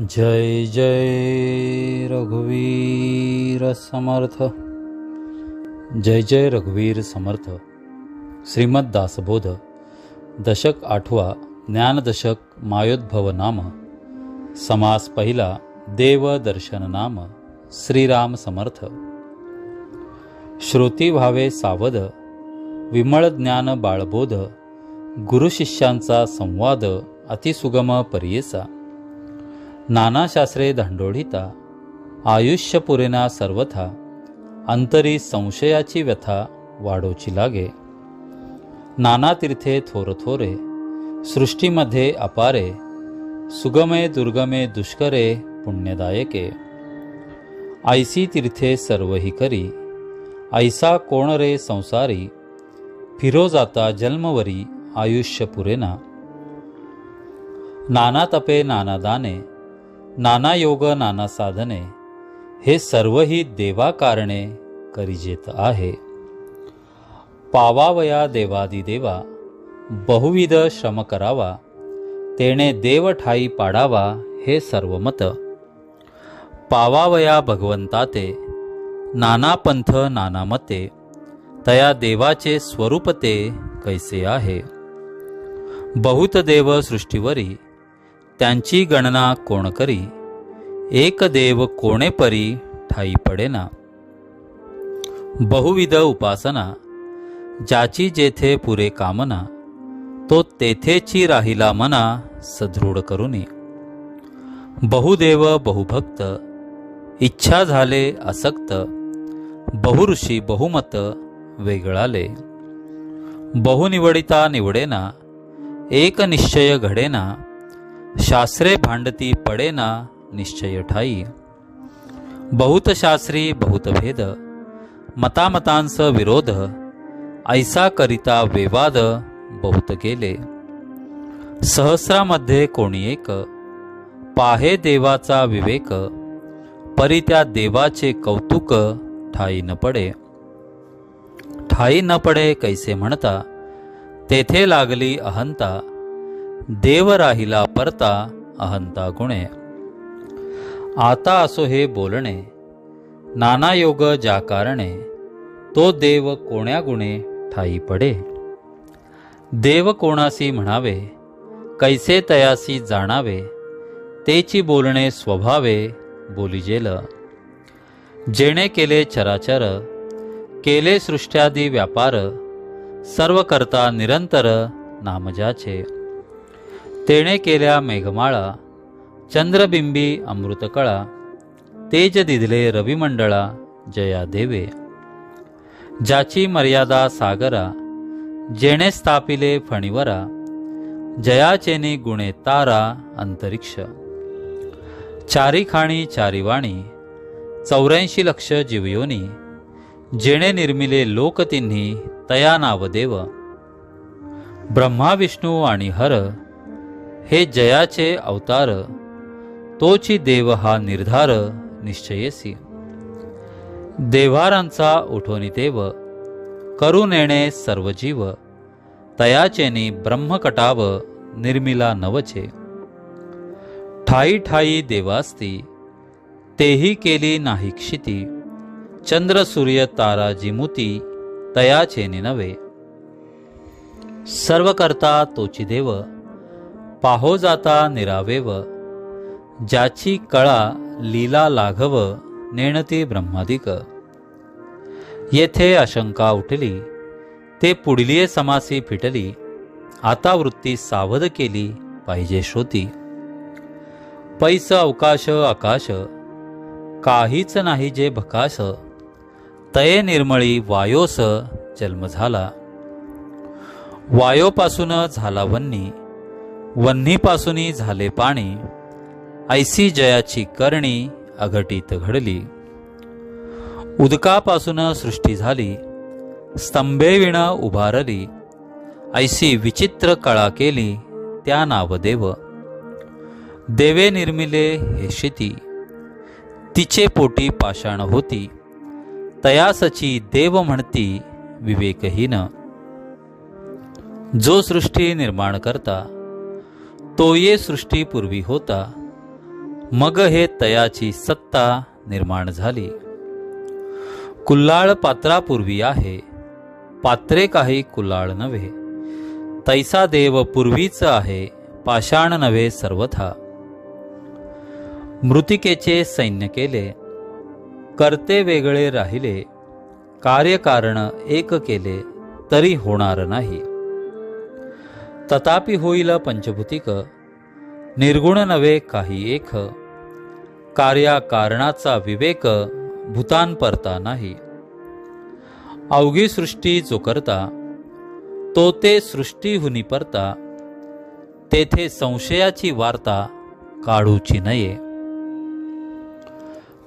जय जय रघुवीर समर्थ। जय जय रघुवीर समर्थ। श्रीमद दासबोध। दशक आठवा ज्ञानदशक मायोद्भव नाम। समास पहिला देव दर्शन नाम। श्रीराम समर्थ। श्रोती व्हावे सावध। विमळ ज्ञान बाळबोध। गुरुशिष्यांचा संवाद। अतिसुगम परियेसा। नाना शास्त्रे धांडोळिता आयुष्य पुरेना सर्वथा अंतरी संशयाची व्यथा वाढोची लागे. नाना तीर्थे थोर थोरे सृष्टीमध्ये अपारे सुगमे दुर्गमे दुष्करे पुण्यदायके. ऐसी तीर्थे सर्वही करी ऐसा कोण रे संसारी फिरो जाता जन्मवरी आयुष्य पुरेना. नाना तपे नाना दाने नाना योग नाना साधने हे सर्वही देवा कारणे करिजेत आहे. पावावया देवादिदेवा बहुविध श्रम करावा तेणे देव ठाई पाडावा हे सर्व मत पावावया भगवंता ते नाना पंथ नाना मते तया देवाचे स्वरूप ते कैसे आहे. बहुत देव सृष्टीवरी त्यांची गणना कोण करी? एक देव कोणे परी ठाई पडेना. बहुविध उपासना ज्याची जेथे पुरे कामना तो तेथेची राहिला मना सदृढ करुनी. बहुदेव बहुभक्त इच्छा झाले असक्त बहुऋषी बहुमत वेगळाले. बहुनिवडिता निवडेना एक निश्चय घडेना शास्त्रे भांडती पडेना निश्चय ठाई। बहुतशास्त्री बहुतभेद। मतामतांस विरोध। ऐसा करिता वेवाद बहुत गेले। सहस्रामध्ये कोणी एक। पाहे देवाचा विवेक। परी त्या देवाचे कौतुक ठाई न पडे। ठाई न पडे कैसे म्हणता? तेथे लागली अहंता। देव राहिला परता अहंता गुणे। आता असो हे बोलणे नाना योग ज्या कारणे तो देव कोण्या गुणे ठाई पडे. देव कोणासी म्हणावे कैसे तयासी जाणावे तेची बोलणे स्वभावे बोलिजेल जेणे केले चराचर केले सृष्ट्यादी व्यापार सर्व करता निरंतर नामजाचे. तेणे केल्या मेघमाळा चंद्रबिंबी अमृतकळा तेज दिदले रविमंडळा जया देवे ज्याची मर्यादा सागरा जेणे स्थापिले फणीवरा जयाचेने गुणे तारा अंतरिक्ष चारी खाणी चारी वाणी चौऱ्याऐंशी लक्ष जीवयोनी जेणे निर्मिले लोक तिन्ही तया नावदेव ब्रह्मा विष्णू आणि हर हे जयाचे अवतार तोची देव हा निर्धार निश्चयसी देव्हारांचा उठोनी देव करून येणे सर्व जीव तयाचेनी ब्रह्मकटाव निर्मिला नवचे. ठाई ठाई देवास्ती तेही केली नाही क्षिती चंद्र सूर्य तारा जिमुती तयाचेनी नवे. सर्व करता तोची देव पाहो जाता निरावेव ज्याची कळा लीला लाघव नेणती ब्रह्मादिक. येथे आशंका उठली ते पुढलीये समासी फिटली आता वृत्ती सावध केली पाहिजे श्रोती. पैस अवकाश आकाश काहीच नाही जे भकाश तये निर्मळी वायोस जन्म झाला. वायोपासून झाला वन्नी वन्नीपासूनही झाले पाणी ऐसी जयाची करणी अघटित घडली. उदकापासून सृष्टी झाली स्तंभेविण उभारली ऐसी विचित्र कळा केली त्या नावदेव. देवे निर्मिले हे शिती तिचे पोटी पाषाण होती तयासची देव म्हणती विवेकहीन. जो सृष्टी निर्माण करता तो ये सृष्टी पूर्वी होता मग हे तयाची सत्ता निर्माण झाली. कुल्लाळ पात्रापूर्वी आहे पात्रे काही कुल्हाळ नव्हे. तैसा देव पूर्वीच आहे पाषाण नव्हे सर्वथा. मृतिकेचे सैन्य केले करते वेगळे राहिले कार्यकारण एक केले तरी होणार नाही. तथापि होईल पंचभूतिक निर्गुण नव्हे काही एक. कार्याकारणाचा विवेक भूतान परता नाही. अवघी सृष्टी जो करता तो ते सृष्टीहुनी परता तेथे संशयाची वार्ता काढूची नये.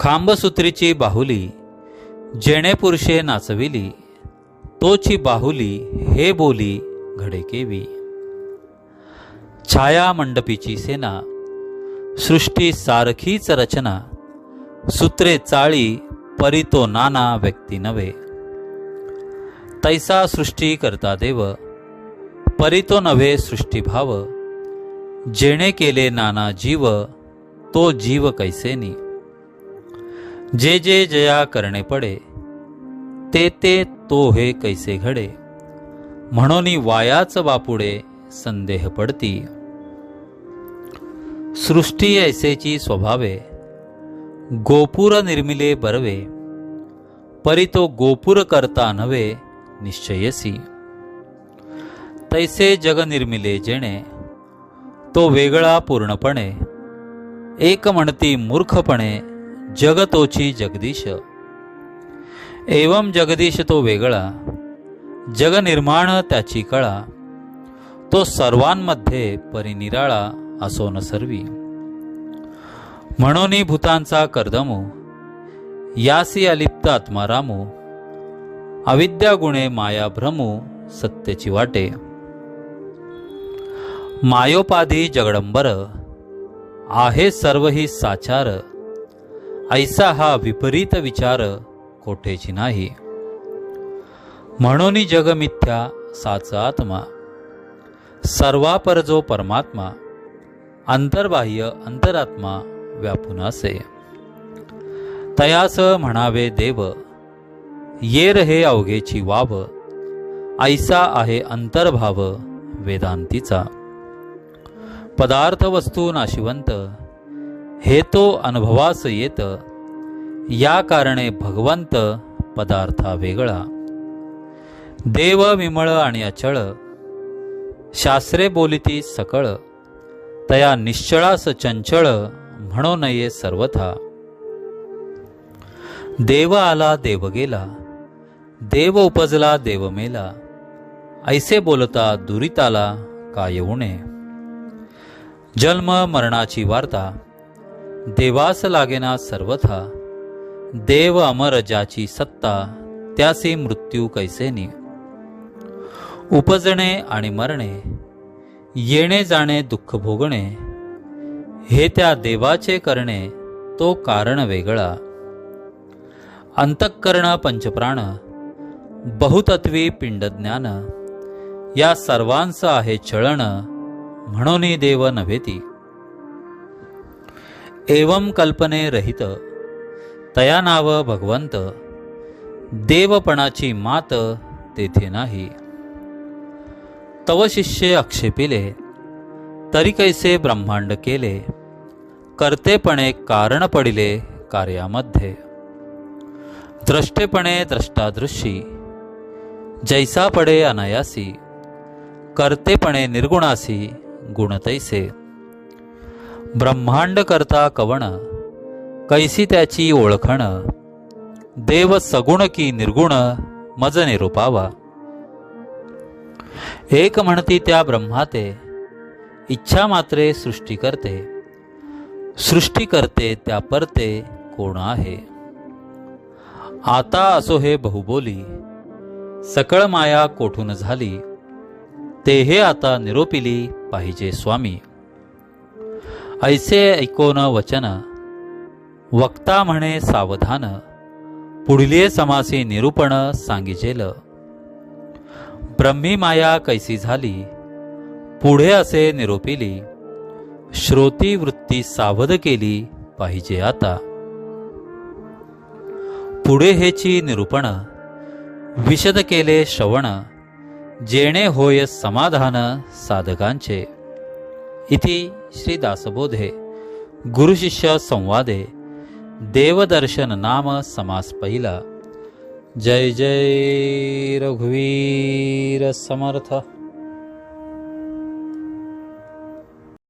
खांबसूत्रीची बाहुली जेणे पुरुषे नाचविली तोची बाहुली हे बोली घडे केवी. छाया मंडपीची सेना सृष्टी सारखीच रचना सूत्रे चाळी परितो नाना व्यक्ती नव्हे. तैसा सृष्टी करता देव परितो नव्हे सृष्टीभाव जेणे केले नाना जीव तो जीव कैसेनी जे जे जया करणे पडे ते ते तो हे कैसे घडे. म्हणून वायाच बापुडे संदेह पडती. सृष्टी ऐसेची स्वभावे गोपुर निर्मिले बरवे परी तो गोपुर करता नवे निश्चयसी. तैसे जग निर्मिले जेणे तो वेगळा पूर्णपणे एक म्हणती मूर्खपणे जगतोची जगदीश. एवम जगदीश तो वेगळा जगनिर्माण त्याची कळा तो सर्वांमध्ये परिनिराळा असो न सर्वी. म्हणून भूतांचा कर्दमो यासी अलिप्त आत्मारामो अविद्या गुणे माया भ्रमो सत्यची वाटे. मायोपाधी जगडंबर आहे सर्व ही साचार ऐसा हा विपरीत विचार कोठेची नाही. म्हणून जग मिथ्या साच आत्मा. सर्वापर जो परमात्मा अंतर्बाह्य अंतरात्मा व्यापून असे. तयास म्हणावे देव येर हे अवघेची वाव ऐसा आहे अंतर्भाव वेदांतीचा. पदार्थ वस्तू नाशिवंत हे तो अनुभवास येत या कारणे भगवंत पदार्था वेगळा. देव विमळ आणि अचळ शास्त्रे बोलिती सकळ तया निश्चळास चंचळ म्हणो नये सर्वथा. देव आला देव गेला देव उपजला देव मेला ऐसे बोलता दुरिताला का येऊ नये जन्म मरणाची वार्ता देवास लागेना सर्वथा देव अमर ज्याची सत्ता त्यासी मृत्यू कैसेनी. उपजणे आणि मरणे येणे जाणे दुःख भोगणे हे त्या देवाचे करणे तो कारण वेगळा. अंतःकरण पंचप्राण बहुतत्वी पिंडज्ञान या सर्वांचं आहे चळण म्हणून देव नव्हेती एवम कल्पने रहित तया नाव भगवंत देवपणाची मात तेथे नाही. तव शिष्य आक्षेपिले तरी कैसे ब्रह्मांड केले? कर्तेपणे कारण पडिले कार्यामध्ये. द्रष्टेपणे द्रष्टादृशी जैसा पडे अनायासी कर्तेपणे निर्गुणासी गुणतैसे. ब्रह्मांड करता कवण कैसी त्याची ओळखण? देव सगुण की निर्गुण मज निरूपावा. एक म्हणती त्या ब्रह्माते इच्छा मात्रे सृष्टी करते. सृष्टी करते त्या परते कोण आहे? आता असो हे बहुबोली. सकळ माया कोठून झाली? ते हे आता निरोपिली पाहिजे स्वामी. ऐसे ऐकोन वचन. वक्ता म्हणे सावधान. पुढले समासी निरूपण सांगिजेल. ब्रह्मी माया कैसी झाली? पुढे असे निरोपिली श्रोती वृत्ती सावध केली पाहिजे आता. पुढे हेची निरूपण विशद केले श्रवण जेणे होय समाधान साधकांचे. इति श्री दासबोधे गुरुशिष्य संवादे देवदर्शन नाम समास पहिला. जय जय रघुवीर समर्थ।